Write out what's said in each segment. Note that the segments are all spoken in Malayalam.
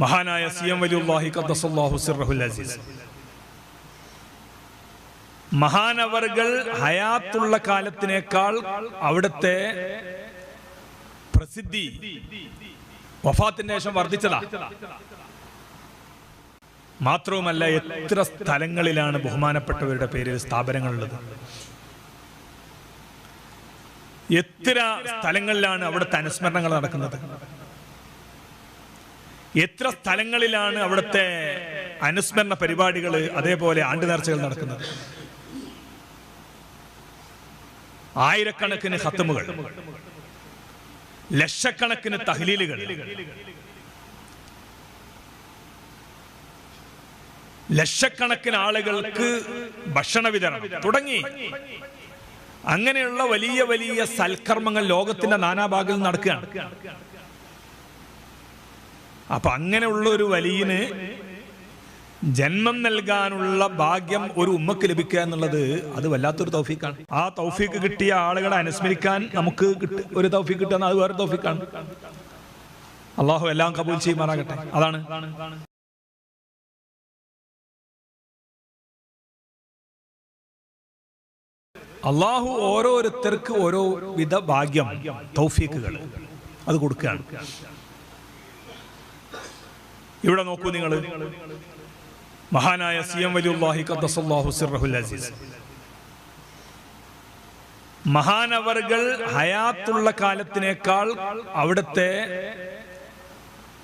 മഹാനായ സി എം വലിയുല്ലാഹി ഖദ്ദസല്ലാഹു സിർറഹുൽ അസീസ്. മഹാനവർകൾ ഹയാത്തുള്ള കാലത്തിനേക്കാൾ അവിടുത്തെ പ്രസിദ്ധി വഫാത്തിന് ശേഷം വർദ്ധിച്ചതാ. മാത്രവുമല്ല എത്ര സ്ഥലങ്ങളിലാണ് ബഹുമാനപ്പെട്ടവരുടെ പേരിൽ സ്ഥാപനങ്ങളുള്ളത്. എത്ര സ്ഥലങ്ങളിലാണ് അവിടുത്തെ അനുസ്മരണങ്ങൾ നടക്കുന്നത്. എത്ര സ്ഥലങ്ങളിലാണ് അവിടുത്തെ അനുസ്മരണ പരിപാടികൾ അതേപോലെ ആണ്ട് നേർച്ചകൾ നടക്കുന്നത്? ആയിരക്കണക്കിന് ഹത്തമുകൾ ലക്ഷക്കണക്കിന് തഹലീലുകൾ ലക്ഷക്കണക്കിന് ആളുകൾക്ക് ഭക്ഷണ വിതരണം തുടങ്ങി. അങ്ങനെയുള്ള വലിയ വലിയ സൽക്കർമ്മങ്ങൾ ലോകത്തിന്റെ നാനാഭാഗങ്ങളിൽ നടക്കുകയാണ്. അപ്പൊ അങ്ങനെയുള്ള ഒരു വലിയന് ജന്മം നൽകാനുള്ള ഭാഗ്യം ഒരു ഉമ്മക്ക് ലഭിക്കുക എന്നുള്ളത് അത് വല്ലാത്തൊരു തൗഫീഖാണ്. ആ തൗഫീഖ് കിട്ടിയ ആളുകളെ അനുസ്മരിക്കാൻ നമുക്ക് ഒരു തൗഫീഖ് കിട്ടുന്ന അത് വേറെ തൗഫീഖാണ്. അള്ളാഹു എല്ലാം കബൂൽ ചെയ്യുമാറാകട്ടെ. അതാണ്. ഭാഗ്യം അത് ഇവിടെ നോക്കൂ നിങ്ങൾ മഹാനായ സി എം വലിയുല്ലാഹി ഖദ്ദസല്ലാഹു സിർറഹുൽ അസീസ്. മഹാനവർകൾ ഹയാത്തുള്ള കാലത്തിനേക്കാൾ അവിടുത്തെ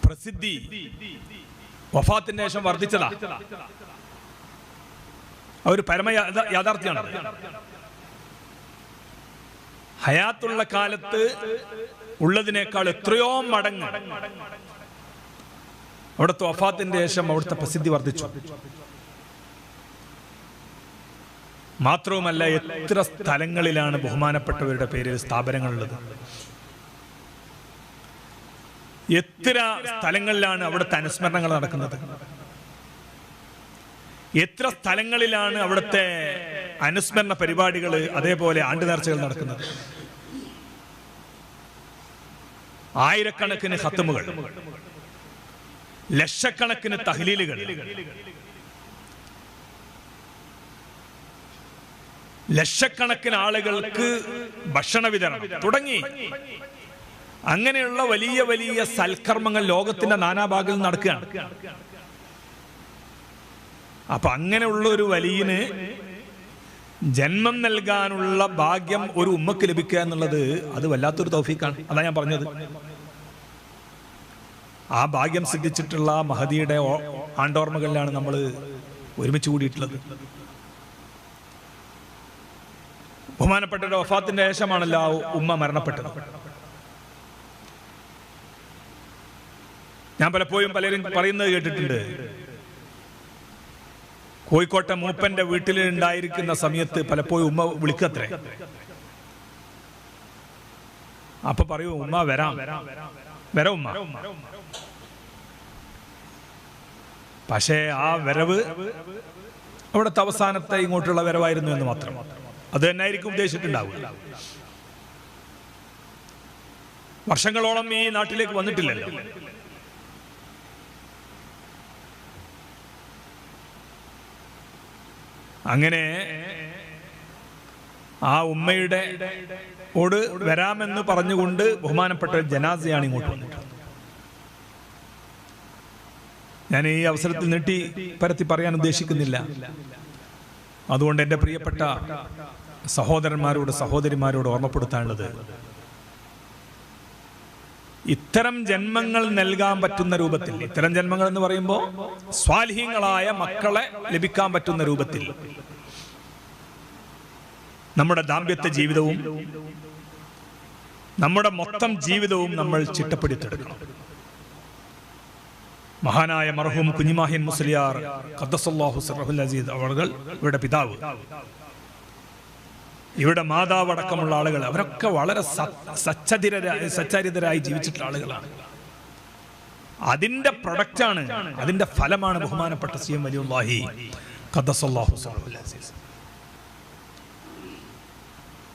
പ്രസിദ്ധി വഫാത്തിന് ശേഷം വർദ്ധിച്ചതാ. അവർ പരമ യാഥാ- യാഥാർത്ഥ്യമാണ്. ഹയാത്തുള്ള കാലത്ത് ഉള്ളതിനേക്കാൾ എത്രയോ മടങ്ങ് അവിടുത്തെ വഫാത്തിന്റെ ശേഷം അവിടുത്തെ പ്രസിദ്ധി വർദ്ധിച്ചു. മാത്രവുമല്ല എത്ര സ്ഥലങ്ങളിലാണ് ബഹുമാനപ്പെട്ടവരുടെ പേരിൽ സ്ഥാപനങ്ങളുള്ളത്. എത്ര സ്ഥലങ്ങളിലാണ് അവിടുത്തെ അനുസ്മരണങ്ങൾ നടക്കുന്നത്. എത്ര സ്ഥലങ്ങളിലാണ് അവിടുത്തെ അനുസ്മരണ പരിപാടികൾ അതേപോലെ ആണ്ടു നേർച്ചകൾ നടക്കുന്നത്. ആയിരക്കണക്കിന് ഹത്തമുകൾ. ലക്ഷക്കണക്കിന് തഹ്ലീലുകൾ. ലക്ഷക്കണക്കിന് ആളുകൾക്ക് ഭക്ഷണ വിതരണം. തുടങ്ങി. അങ്ങനെയുള്ള വലിയ വലിയ സൽക്കർമ്മങ്ങൾ ലോകത്തിന്റെ നാനാഭാഗങ്ങളിൽ നടക്കുകയാണ്. അപ്പൊ അങ്ങനെയുള്ള ഒരു വലിയന് ജന്മം നൽകാനുള്ള ഭാഗ്യം ഒരു ഉമ്മക്ക് ലഭിക്കുക എന്നുള്ളത് അത് വല്ലാത്തൊരു തൗഫീഖാണ്. അതാ ഞാൻ പറഞ്ഞത്. ആ ഭാഗ്യം സിദ്ധിച്ചിട്ടുള്ള മഹദിയുടെ ആണ്ടോർമ്മകളിലാണ് നമ്മൾ ഒരുമിച്ച് കൂടിയിട്ടുള്ളത്. ബഹുമാനപ്പെട്ട വഫാത്തിന്റെ ശേഷമാണല്ലോ ഉമ്മ മരണപ്പെട്ടത്. ഞാൻ പലപ്പോഴും പലരും പറയുന്നത് കേട്ടിട്ടുണ്ട്. കോഴിക്കോട്ടെ മൂപ്പന്റെ വീട്ടിൽ ഉണ്ടായിരിക്കുന്ന സമയത്ത് പലപ്പോഴും ഉമ്മ വിളിക്കത്രേ. അപ്പൊ പറയൂ ഉമ്മ വരാം. വരാം ഉമ്മ. പക്ഷേ ആ വരവ് അവിടുത്തെ അവസാനത്തെ ഇങ്ങോട്ടുള്ള വരവായിരുന്നു എന്ന് മാത്രം. അത് തന്നെ ആയിരിക്കും ഉദ്ദേശിച്ചിട്ടുണ്ടാവുക. വർഷങ്ങളോളം ഈ നാട്ടിലേക്ക് വന്നിട്ടില്ലല്ലോ. അങ്ങനെ ആ ഉമ്മയുടെ ഓട് വരാമെന്ന് പറഞ്ഞുകൊണ്ട് ബഹുമാനപ്പെട്ട ജനാസിയാണ് ഇങ്ങോട്ട് വന്നിട്ടുള്ളത്. ഞാൻ ഈ അവസരത്തിൽ നീട്ടി പരത്തി പറയാൻ ഉദ്ദേശിക്കുന്നില്ല. അതുകൊണ്ട് എന്റെ പ്രിയപ്പെട്ട സഹോദരന്മാരോട് സഹോദരിമാരോട് ഓർമ്മപ്പെടുത്താനുള്ളത് ഇത്തരം ജന്മങ്ങൾ നൽകാൻ പറ്റുന്ന രൂപത്തിൽ ഇത്തരം ജന്മങ്ങൾ എന്ന് പറയുമ്പോൾ സ്വാലിഹ്യങ്ങളായ മക്കളെ ലഭിക്കാൻ പറ്റുന്ന രൂപത്തിൽ നമ്മുടെ ദാമ്പത്യ ജീവിതവും നമ്മുടെ മൊത്തം ജീവിതവും നമ്മൾ ചിട്ടപ്പെടുത്തെടുക്കണം മഹാനായ മർഹൂം കുഞ്ഞിമാഹിൻ മുസ്ലിയാർ ഖദ്ദസല്ലാഹു സറഹുൽ അസീദ് അവളുകൾ ഇവരുടെ പിതാവ്. ഇവിടെ മാതാവടക്കമുള്ള ആളുകൾ അവരൊക്കെ വളരെ സച്ചരിതരായി സച്ചരിതരായി ജീവിച്ചിട്ടുള്ള ആളുകളാണ്. അതിന്റെ പ്രൊഡക്റ്റാണ് അതിന്റെ ഫലമാണ് ബഹുമാനപ്പെട്ട സി എം വലിയുല്ലാഹി ഖദ്ദസല്ലാഹു സറഹുൽ അസീസ്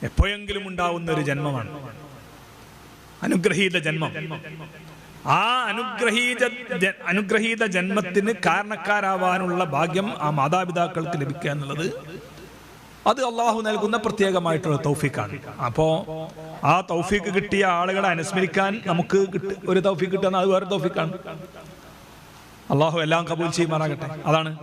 എപ്പോഴെങ്കിലും ഉണ്ടാവുന്ന ഒരു ജന്മമാണ്. അനുഗ്രഹീത ജന്മം. ആ അനുഗ്രഹീത അനുഗ്രഹീത ജന്മത്തിന് കാരണക്കാരാവാനുള്ള ഭാഗ്യം ആ മാതാപിതാക്കൾക്ക് ലഭിക്കുക എന്നുള്ളത് അത് അള്ളാഹു നൽകുന്ന പ്രത്യേകമായിട്ടുള്ള തൗഫീഖാണ്. അപ്പോ ആ തൗഫീക്ക് കിട്ടിയ ആളുകളെ അനുസ്മരിക്കാൻ നമുക്ക് ഒരു തൗഫീക്ക് കിട്ടുന്ന അത് വേറെ തൗഫീഖാണ്. അള്ളാഹു എല്ലാം കബൂൽ ചെയ്യുമാറാകട്ടെ. അതാണ്.